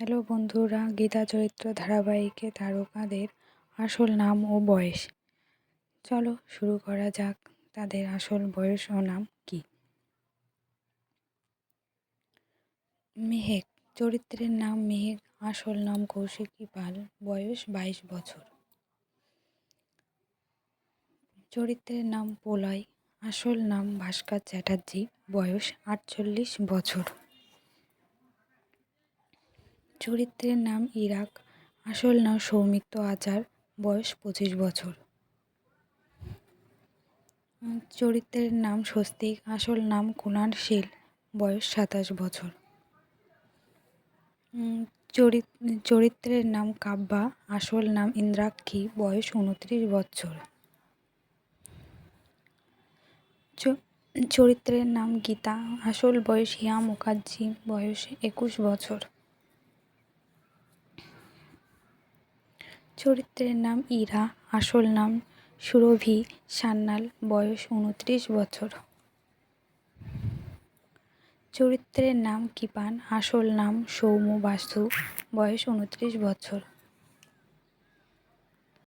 Hello বন্ধুরা, গীতা চরিত্র ধারাবাহিকে তারকাদের আসল নাম ও বয়স। চলো শুরু করা যাক তাদের আসল বয়স ও নাম কি। মেহেক, চরিত্রের নাম মেহেক, আসল নাম কৌশিকী পাল, বয়স বাইশ বছর। চরিত্রের নাম পোলয়, আসল নাম ভাস্কর চ্যাটার্জি, বয়স আটচল্লিশ বছর। চরিত্রের নাম ইরাক, আসল নাম সৌমিত্র আচার, বয়স পঁচিশ বছর। চরিত্রের নাম স্বস্তিক, আসল নাম কুনাল শীল, বয়স সাতাশ বছর। চরিত্রের নাম কাব্যা আসল নাম ইন্দ্রাক্ষী, বয়স উনত্রিশ বছর। চরিত্রের নাম গীতা, আসল বয়স হিয়া মুখার্জি, বয়স একুশ বছর। চরিত্রের নাম ইরা, আসল নাম সুরভি সান্যাল, বয়স উনত্রিশ বছর। চরিত্রের নাম কিপান, আসল নাম সৌম্য বাসু বয়স উনত্রিশ বছর।